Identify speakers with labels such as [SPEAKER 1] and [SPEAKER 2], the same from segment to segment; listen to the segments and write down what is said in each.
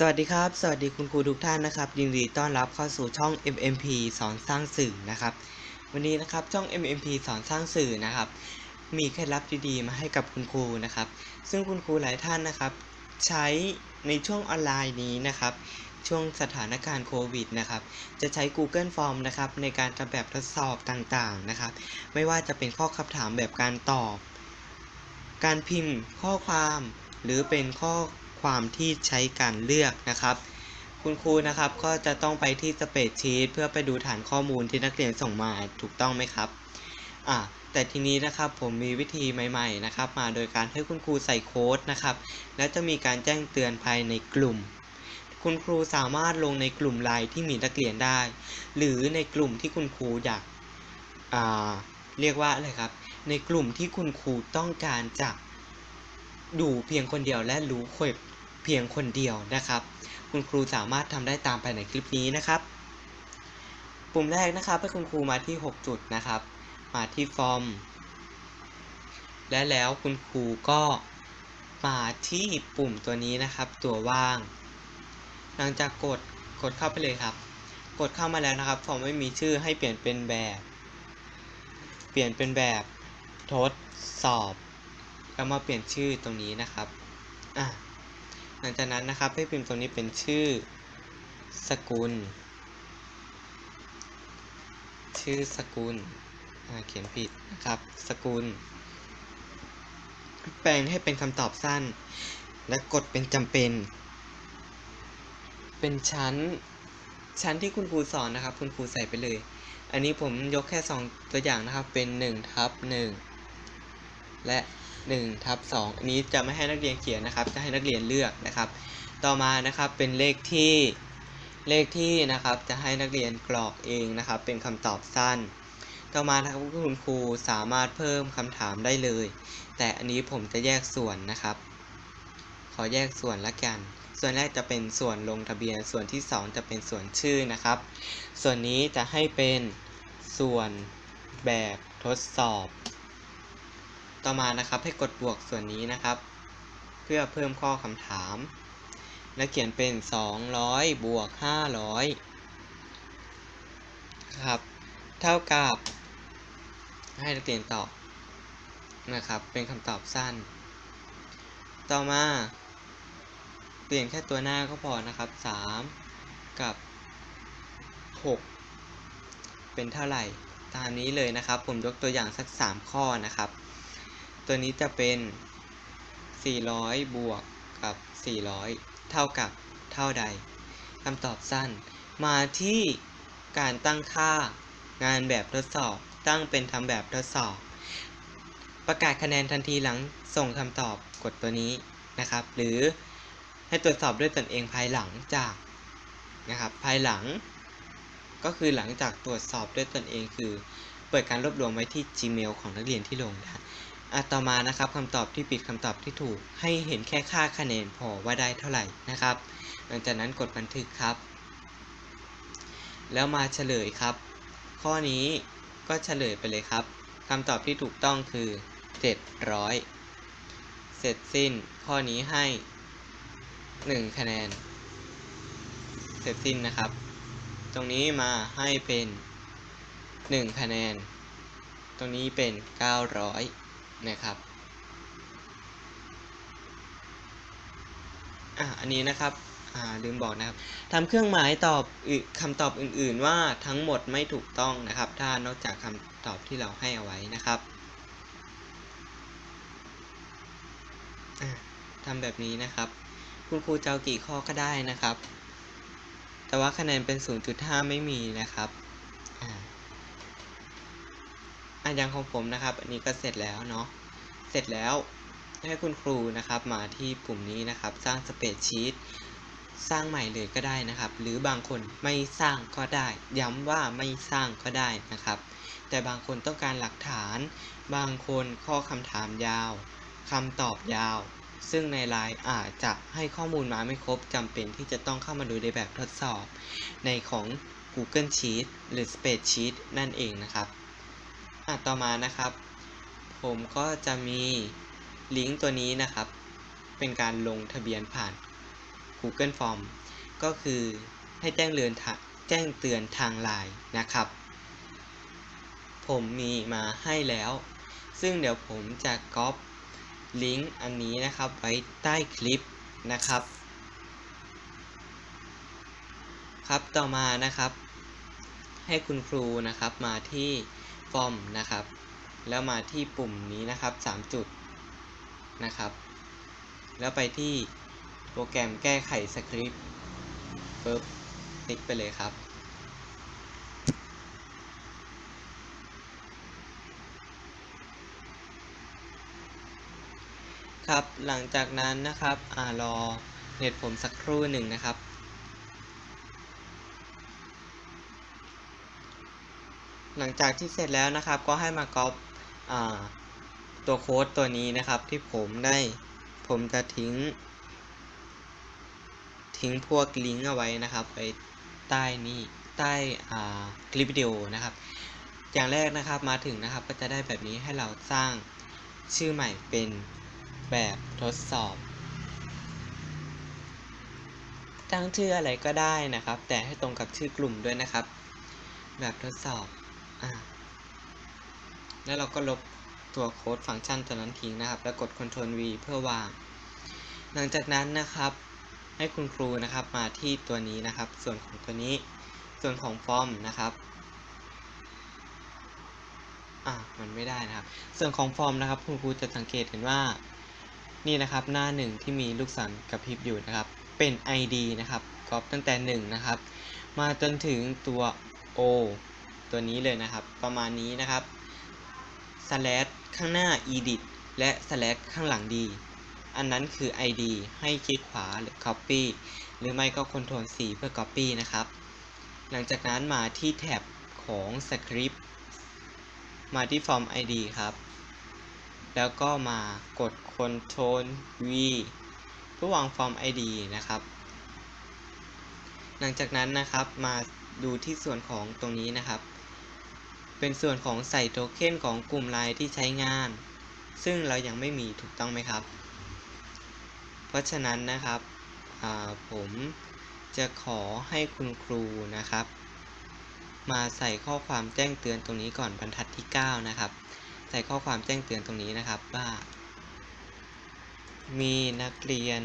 [SPEAKER 1] สวัสดีครับ สวัสดีคุณครูทุกท่านนะครับยินดีต้อนรับเข้าสู่ช่อง MMP สอนสร้างสื่อนะครับ วันนี้นะครับช่อง MMP สอนสร้างสื่อนะครับ มีเคล็ดลับดีๆมาให้กับคุณครูนะครับ ซึ่งคุณครูหลายท่านนะครับ ใช้ในช่วงออนไลน์นี้นะครับ ช่วงสถานการณ์โควิดนะครับ จะใช้ Google Form นะครับในการทำแบบทดสอบต่างๆนะครับ ไม่ว่าจะเป็นข้อคำถามแบบการตอบ การพิมพ์ข้อความ หรือเป็นข้อ ความที่ใช้การเลือกนะครับ คุณครูนะครับก็จะต้องไปที่สเปซชีตเพื่อไปดูฐานข้อมูลที่นักเรียนส่งมาถูกต้องไหมครับอ่าแต่ทีนี้นะครับผมมีวิธีใหม่ ๆ นะครับ มาโดยการให้คุณครูใส่โค้ดนะครับ แล้วจะมีการแจ้งเตือนภายในกลุ่ม คุณครูสามารถลงในกลุ่มไลน์ที่มีนักเรียนได้ หรือในกลุ่มที่คุณครูอยากอ่าเรียกว่าอะไรครับ ในกลุ่มที่คุณครูต้องการจะ ดูเพียงคนเดียวและรู้เพียงคนเดียวนะครับ คุณครูสามารถทำได้ตามภายในคลิปนี้นะครับ ปุ่มแรกนะครับให้คุณครูมาที่ 6 จุดนะครับ มาที่ฟอร์ม และแล้วคุณครูก็มาที่ปุ่มตัวนี้นะครับ ตัวว่าง หลังจากกดกดเข้าไปเลยครับ กดเข้ามาแล้วนะครับฟอร์มไม่มีชื่อให้เปลี่ยนเป็นแบบ เปลี่ยนเป็นแบบทดสอบ แล้วมาเปลี่ยนชื่อตรงนี้นะครับอะหลังจากนั้นนะครับให้พิมพ์ตรงนี้เป็นชื่อสกุล ชื่อสกุลเขียนผิดนะครับสกุล แปลงให้เป็นคำตอบสั้น และกดเป็นจำเป็น เป็นชั้น ชั้นที่คุณครูสอนนะครับ คุณครูใส่ไปเลย อันนี้ผมยกแค่ 2 ตัวอย่างนะครับเป็น1ทับ1และ 1ทับ2อันนี้จะไม่ให้นักเรียนเขียนนะครับ จะให้นักเรียนเลือกนะครับ ต่อมานะครับเป็นเลขที่เลขที่นะครับจะให้นักเรียนกรอกเองนะครับ เป็นคำตอบสั้น ต่อมานะครับคุณครูสามารถเพิ่มคำถามได้เลย แต่อันนี้ผมจะแยกส่วนนะครับ ขอแยกส่วนละกัน ส่วนแรกจะเป็นส่วนลงทะเบียน ส่วนที่ 2 จะเป็นส่วนชื่อนะครับ ส่วนนี้จะให้เป็นส่วนแบบทดสอบ ต่อมานะครับให้กดบวกส่วนนี้นะครับ เพื่อเพิ่มข้อคำถาม และเขียนเป็น 200 บวก 500ครับเท่ากับ ให้นักเรียนตอบนะครับเป็นคำตอบสั้น ต่อมาเปลี่ยนแค่ตัวหน้าก็พอนะครับ 3 กับ 6 เป็นเท่าไหร่ ตามนี้เลยนะครับ ผมยกตัวอย่างสัก 3 ข้อนะครับ ตัวนี้จะเป็น 400 บวกกับ 400 เท่ากับเท่าใดคำตอบสั้น มาที่การตั้งค่างานแบบทดสอบ ตั้งเป็นทำแบบทดสอบ ประกาศคะแนนทันทีหลังส่งคำตอบกดตัวนี้นะครับ หรือให้ตรวจสอบด้วยตนเองภายหลังจากนะครับ ภายหลัง ก็คือหลังจากตรวจสอบด้วยตนเองคือ เปิดการรวบรวมไว้ที่ Gmail ของนักเรียนที่ลงนะ อะต่อมานะครับคำตอบที่ผิดคำตอบที่ถูก ให้เห็นแค่ค่าคะแนนพอว่าได้เท่าไหร่นะครับ หลังจากนั้นกดบันทึกครับ แล้วมาเฉลยครับ ข้อนี้ก็เฉลยไปเลยครับคำตอบที่ถูกต้องคือ 700 เสร็จสิ้นข้อนี้ให้ 1 คะแนน เสร็จสิ้นนะครับ ตรงนี้มาให้เป็น 1 คะแนน ตรงนี้เป็น 900 นะครับอะอันนี้นะครับอ่าลืมบอกนะครับทำเครื่องหมายตอบคำตอบอื่นๆว่าทั้งหมดไม่ถูกต้องนะครับ ถ้านอกจากคำตอบที่เราให้เอาไว้นะครับทำแบบนี้นะครับ คุณครูจะเอากี่ข้อก็ได้นะครับ แต่ว่าคะแนนเป็น 0.5 ไม่มีนะครับ อ่า อันยังของผมนะครับ อันนี้ก็เสร็จแล้วเนาะ เสร็จแล้วให้คุณครูนะครับมาที่ปุ่มนี้นะครับ สร้างสเปซชีตสร้างใหม่เลยก็ได้นะครับ หรือบางคนไม่สร้างก็ได้ ย้ำว่าไม่สร้างก็ได้นะครับ แต่บางคนต้องการหลักฐาน บางคนข้อคำถามยาวคำตอบยาว ซึ่งในไลน์อาจจะให้ข้อมูลมาไม่ครบจำเป็นที่จะต้องเข้ามาดูในแบบทดสอบ ในของ Google Sheet หรือ Spreadsheet นั่นเองนะครับ ต่อมานะครับ ผมก็จะมีลิงก์ตัวนี้นะครับ เป็นการลงทะเบียนผ่าน Google Form ก็คือให้แจ้งเตือนทาแจ้งเตือนทางไลน์นะครับ ผมมีมาให้แล้ว ซึ่งเดี๋ยวผมจะก๊อปลิงก์อันนี้นะครับไว้ใต้คลิปนะครับ ครับต่อมานะครับ ให้คุณครูนะครับมาที่ ฟอร์มนะครับ แล้วมาที่ปุ่มนี้นะครับ 3 จุดนะครับ แล้วไปที่โปรแกรมแก้ไขสคริปต์ปึ๊บคลิกไปเลยครับ ครับหลังจากนั้นนะครับอ่ารอเน็ตผมสักครู่หนึ่งนะครับ หลังจากที่เสร็จแล้วนะครับ ก็ให้มาก๊อปตัวโค้ดตัวนี้นะครับ ที่ผมได้ผมจะทิ้ง ทิ้งพวกลิงก์เอาไว้นะครับไปใต้นี้ใต้คลิปวิดีโอนะครับ อย่างแรกนะครับมาถึงนะครับก็จะได้แบบนี้ให้เราสร้างชื่อใหม่เป็นแบบทดสอบตั้งชื่ออะไรก็ได้นะครับ แต่ให้ตรงกับชื่อกลุ่มด้วยนะครับ แบบทดสอบ แล้วเราก็ลบตัวโค้ดฟังก์ชันตัวนั้นทิ้งนะครับ แล้วกด Ctrl V เพื่อวาง หลังจากนั้นนะครับ ให้คุณครูนะครับมาที่ตัวนี้นะครับ ส่วนของตัวนี้ ส่วนของฟอร์มนะครับอ่ามันไม่ได้นะครับ ส่วนของฟอร์มนะครับ คุณครูจะสังเกตเห็นว่า นี่นะครับหน้าหนึ่งที่มีลูกศรกระพริบอยู่นะครับ เป็น ID นะครับก๊อปตั้งแต่1นะครับ มาจนถึงตัว O ตัวนี้เลยนะครับ ประมาณนี้นะครับ slash ข้างหน้า edit และ slash ข้างหลัง d อันนั้นคือ id ให้คลิกขวาหรือ copy หรือไม่ก็ Ctrl C เพื่อ copy นะครับ หลังจากนั้นมาที่แท็บของ script มาที่ form id ครับ แล้วก็มากด Ctrl V เพื่อวาง form id นะครับ หลังจากนั้นนะครับมาดูที่ส่วนของตรงนี้นะครับ เป็นส่วนของใส่โทเค็นของกลุ่มไลน์ที่ใช้งาน ซึ่งเรายังไม่มีถูกต้องไหมครับ เพราะฉะนั้นนะครับผมจะขอให้คุณครูนะครับ มาใส่ข้อความแจ้งเตือนตรงนี้ก่อนบรรทัดที่ 9 นะครับ ใส่ข้อความแจ้งเตือนตรงนี้นะครับว่า มีนักเรียน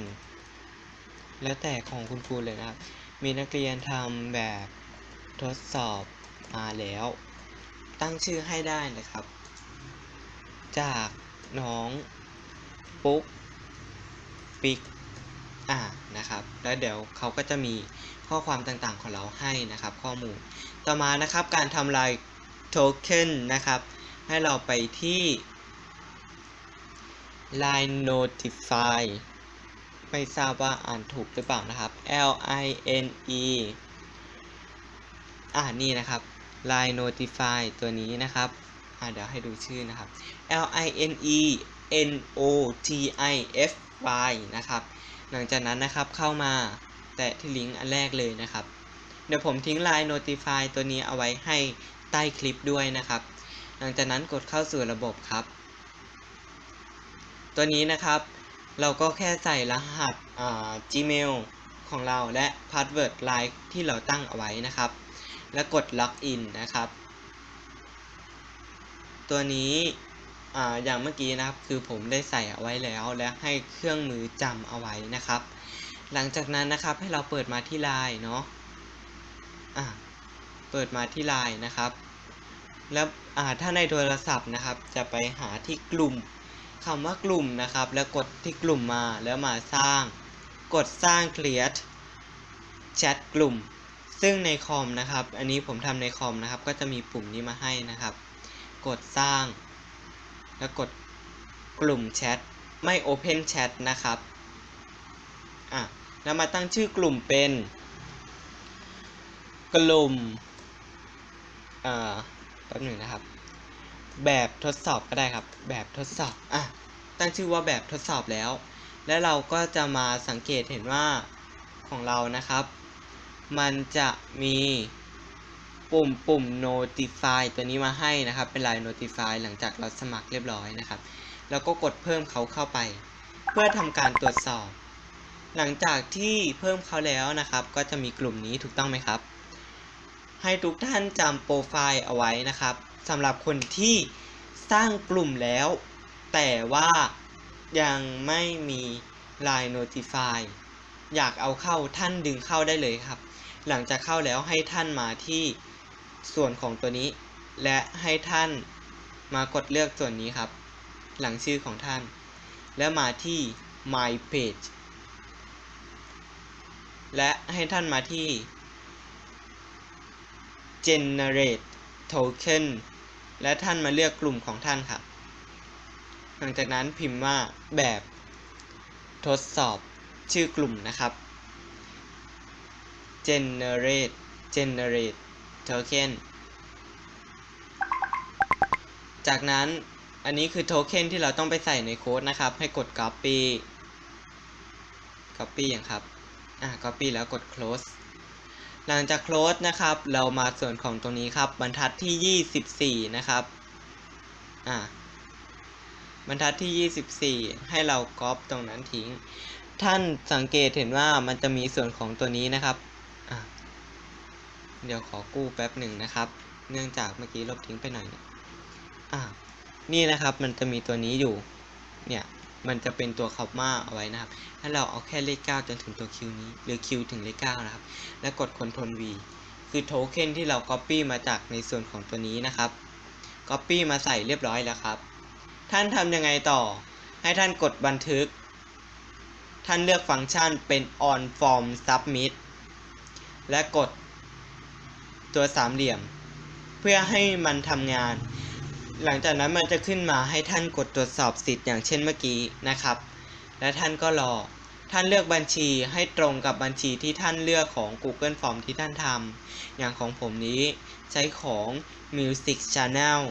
[SPEAKER 1] แล้วแต่ของคุณครูเลยนะครับ มีนักเรียนทำแบบทดสอบมาแล้ว ตั้งชื่อให้ได้นะครับ จากน้องปุ๊กปิกอ่านะครับ แล้วเดี๋ยวเขาก็จะมีข้อความต่างๆของเราให้นะครับ ข้อมูลต่อมานะครับการทำลายโทเค็นนะครับ ให้เราไปที่ line notify ไม่ทราบว่าอ่านถูกหรือเปล่านะครับ L I N E อ่านี่นะครับ line notify ตัวนี้นะครับอ่าเดี๋ยวให้ดูชื่อนะครับ L I N E N O T I F Y นะครับ หลังจากนั้นนะครับเข้ามาแตะที่ลิงก์อันแรกเลยนะครับ เดี๋ยวผมทิ้ง line notify ตัวนี้เอาไว้ให้ใต้คลิปด้วยนะครับ หลังจากนั้นกดเข้าสู่ระบบครับ ตัวนี้นะครับ เราก็แค่ใส่รหัส Gmail ของเราและ Password Line ที่เราตั้งเอาไว้นะครับ แล้วกด Login นนะครับ ตัวนี้ออย่างเมื่อกี้นะครับคือผมได้ใส่เอาไว้แล้ว และให้เครื่องมือจำเอาไว้นะครับ หลังจากนั้นนะครับให้เราเปิดมาที่ Line เนาะะเปิดมาที่ Line นะครับ แล้วถ้าในโทรศัพท์นะครับ จะไปหาที่กลุ่มคำว่ากลุ่มนะครับ แล้วกดที่กลุ่มมาแล้วมาสร้าง กดสร้าง create chat กลุ่ม ซึ่งในคอมนะครับ อันนี้ผมทำในคอมนะครับ ก็จะมีปุ่มนี้มาให้นะครับ กดสร้าง แล้วกดกลุ่มแชทไม่ Open Chat นะครับ อะ แล้วมาตั้งชื่อกลุ่มเป็น กลุ่มอ่าแป๊บหนึ่งนะครับ แบบทดสอบก็ได้ครับ แบบทดสอบ อะ ตั้งชื่อว่าแบบทดสอบแล้ว แล้วเราก็จะมาสังเกตเห็นว่าของเรานะครับ มันจะมีปุ่มปุ่ม notify ตัวนี้มาให้นะครับ เป็นลาย notify หลังจากเราสมัครเรียบร้อยนะครับ แล้วก็กดเพิ่มเขาเข้าไป เพื่อทำการตรวจสอบ หลังจากที่เพิ่มเขาแล้วนะครับ ก็จะมีกลุ่มนี้ถูกต้องไหมครับ ให้ทุกท่านจำโปรไฟล์เอาไว้นะครับสำหรับคนที่สร้างกลุ่มแล้ว แต่ว่ายังไม่มี Line Notify อยากเอาเข้าท่านดึงเข้าได้เลยครับ หลังจากเข้าแล้วให้ท่านมาที่ส่วนของตัวนี้ และให้ท่านมากดเลือกส่วนนี้ครับ หลังชื่อของท่าน แล้วมาที่ My Page และให้ท่านมาที่ generate token และท่านมาเลือกกลุ่มของท่านครับ หลังจากนั้นพิมพ์ว่าแบบทดสอบชื่อกลุ่มนะครับ generate generate token จากนั้นอันนี้คือโทเค็นที่เราต้องไปใส่ในโค้ดนะครับ ให้กด copy copy อย่างครับ อะ copy แล้วกด close หลังจาก close นะครับ เรามาส่วนของตรงนี้ครับ บรรทัดที่ 24 นะครับ อะ บรรทัดที่ 24 ให้เราก๊อปตรงนั้นทิ้ง ท่านสังเกตเห็นว่ามันจะมีส่วนของตัวนี้นะครับ เดี๋ยวขอกู้แป๊บหนึ่งนะครับ เนื่องจากเมื่อกี้ลบทิ้งไปหน่อยเนี่ยอะนี่นะครับมันจะมีตัวนี้อยู่ เนี่ยมันจะเป็นตัวคอมมาเอาไว้นะครับ ถ้าเราเอาแค่เลข 9 จนถึงตัว Q นี้ หรือ Q ถึงเลข 9 นะครับ แล้วกด Ctrl V คือโทเค็นที่เรา Copy มาจากในส่วนของตัวนี้นะครับ Copy มาใส่เรียบร้อยแล้วครับ ท่านทำยังไงต่อ ให้ท่านกดบันทึก ท่านเลือกฟังก์ชันเป็น on form submit และกด ตัวสามเหลี่ยม เพื่อให้มันทำงาน หลังจากนั้นมันจะขึ้นมาให้ท่านกดตรวจสอบสิทธิ์อย่างเช่นเมื่อกี้นะครับ และท่านก็รอ ท่านเลือกบัญชีให้ตรงกับบัญชีที่ท่านเลือกของ Google Form ที่ท่านทำอย่างของผมนี้ใช้ของ Music Channel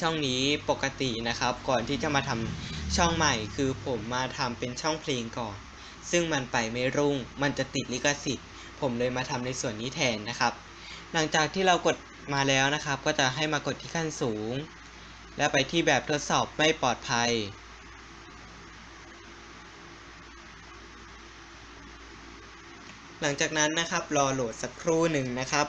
[SPEAKER 1] ช่องนี้ปกตินะครับ ก่อนที่จะมาทำช่องใหม่ คือผมมาทำเป็นช่องเพลงก่อน ซึ่งมันไปไม่รุ่ง มันจะติดลิขสิทธิ์ ผมเลยมาทำในส่วนนี้แทนนะครับ หลังจากที่เรากดมาแล้วนะครับ ก็จะให้มากดที่ขั้นสูง และไปที่แบบทดสอบไม่ปลอดภัย หลังจากนั้นนะครับรอโหลดสักครู่หนึ่งนะครับ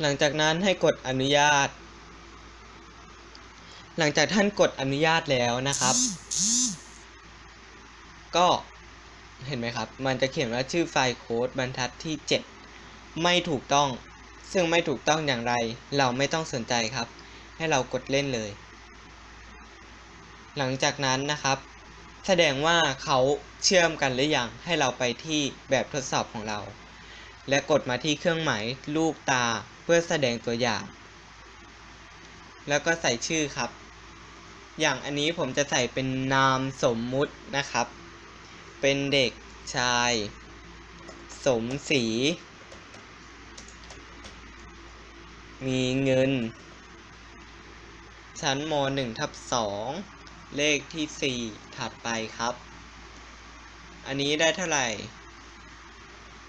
[SPEAKER 1] หลังจากนั้นให้กดอนุญาต หลังจากท่านกดอนุญาตแล้วนะครับ ก็เห็นไหมครับ มันจะเขียนว่าชื่อไฟล์โค้ดบรรทัดที่ 7 ไม่ถูกต้อง ซึ่งไม่ถูกต้องอย่างไร เราไม่ต้องสนใจครับ ให้เรากดเล่นเลย หลังจากนั้นนะครับ แสดงว่าเขาเชื่อมกันหรือยัง ให้เราไปที่แบบทดสอบของเรา และกดมาที่เครื่องหมายลูกตาเพื่อแสดงตัวอย่าง แล้วก็ใส่ชื่อครับ อย่างอันนี้ผมจะใส่เป็นนามสมมุตินะครับ เป็นเด็กชาย สมศรี มีเงิน ชั้นม .1 ทับ2เลขที่ 4 ถัดไปครับ อันนี้ได้เท่าไหร่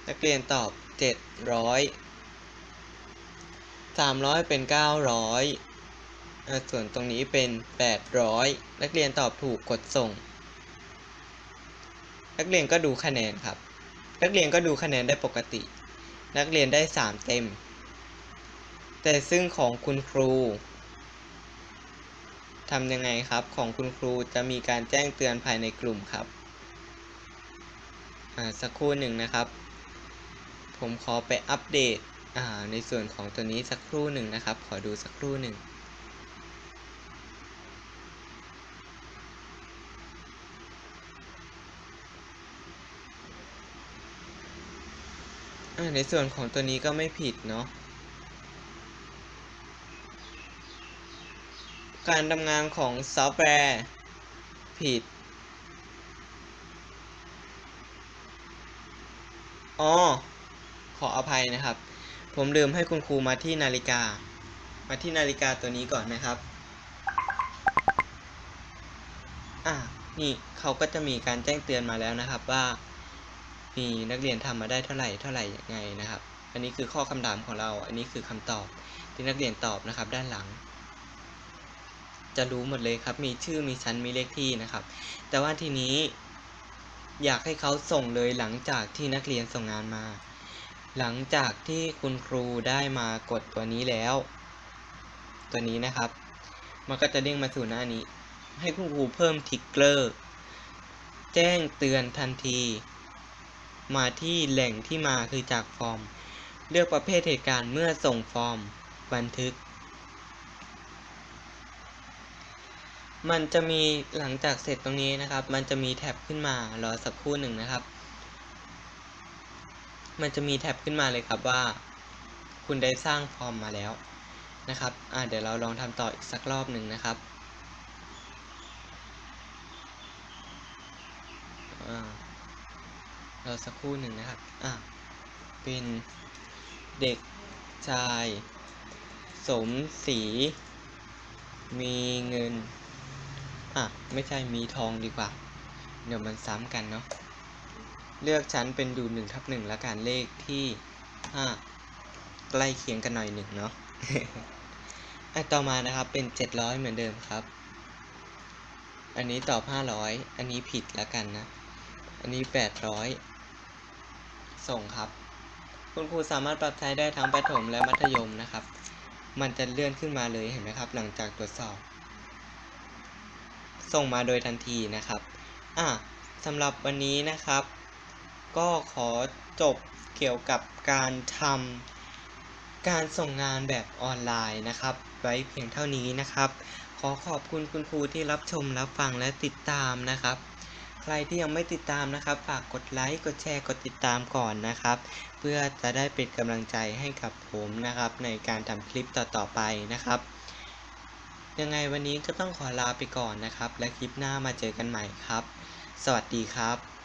[SPEAKER 1] นักเรียนตอบ 700 300 เป็น 900ส่วนตรงนี้เป็น 800 นักเรียนตอบถูกกดส่ง นักเรียนก็ดูคะแนนครับ นักเรียนก็ดูคะแนนได้ปกติ นักเรียนได้ 3 เต็ม แต่ซึ่งของคุณครูทำยังไงครับ ของคุณครูจะมีการแจ้งเตือนภายในกลุ่มครับอ่าสักครู่หนึ่งนะครับ ผมขอไปอัปเดตอ่าในส่วนของตัวนี้สักครู่หนึ่งนะครับ ขอดูสักครู่หนึ่ง ในส่วนของตัวนี้ก็ไม่ผิดเนาะ การทำงานของซอฟต์แวร์ผิด อ๋อ ขออภัยนะครับ ผมลืมให้คุณครูมาที่นาฬิกา มาที่นาฬิกาตัวนี้ก่อนนะครับ อะ นี่เขาก็จะมีการแจ้งเตือนมาแล้วนะครับว่า มีนักเรียนทำมาได้เท่าไหร่เท่าไหร่ยังไงนะครับ อันนี้คือข้อคำถามของเรา อันนี้คือคำตอบที่นักเรียนตอบนะครับ ด้านหลัง จะรู้หมดเลยครับ มีชื่อมีชั้นมีเลขที่นะครับ แต่ว่าทีนี้อยากให้เขาส่งเลยหลังจากที่นักเรียนส่งงานมา หลังจากที่คุณครูได้มากดตัวนี้แล้ว ตัวนี้นะครับ มันก็จะเด้งมาสู่หน้านี้ ให้คุณครูเพิ่มทิกเกอร์ แจ้งเตือนทันที มาที่แหล่งที่มาคือจากฟอร์ม เลือกประเภทเหตุการณ์เมื่อส่งฟอร์ม บันทึก มันจะมีหลังจากเสร็จตรงนี้นะครับ มันจะมีแท็บขึ้นมารอสักครู่หนึ่งนะครับ มันจะมีแท็บขึ้นมาเลยครับว่า คุณได้สร้างฟอร์มมาแล้วนะครับอ่าเดี๋ยวเราลองทำต่ออีกสักรอบหนึ่งนะครับอ่า รอสักครู่หนึ่งนะครับ อ่าเป็นเด็กชาย สมศรีมีเงิน อะ ไม่ใช่มีทองดีกว่า เดี๋ยวมันซ้ำกันเนาะ เลือกชั้นเป็นดูหนึ่งทับหนึ่งแล้วกันเลขที่ห้าใกล้เคียงกันหน่อยหนึ่งเนาะอะต่อมานะครับเป็นเจ็ดร้อยเหมือนเดิมครับ อันนี้ตอบห้าร้อยอันนี้ผิดแล้วกันนะ อันนี้แปดร้อยส่งครับ คุณครูสามารถปรับใช้ได้ทั้งประถมและมัธยมนะครับ มันจะเลื่อนขึ้นมาเลยเห็นไหมครับ หลังจากตรวจสอบ ส่งมาโดยทันทีนะครับ อะสำหรับวันนี้นะครับ ก็ขอจบเกี่ยวกับการทำการส่งงานแบบออนไลน์นะครับ ไว้เพียงเท่านี้นะครับ ขอขอบคุณคุณครูที่รับชมรับฟังและติดตามนะครับ ใครที่ยังไม่ติดตามนะครับ ฝากกดไลค์กดแชร์กดติดตามก่อนนะครับ เพื่อจะได้เป็นกำลังใจให้กับผมนะครับ ในการทำคลิปต่อๆไปนะครับ ยังไงวันนี้ก็ต้องขอลาไปก่อนนะครับ และคลิปหน้ามาเจอกันใหม่ครับ สวัสดีครับ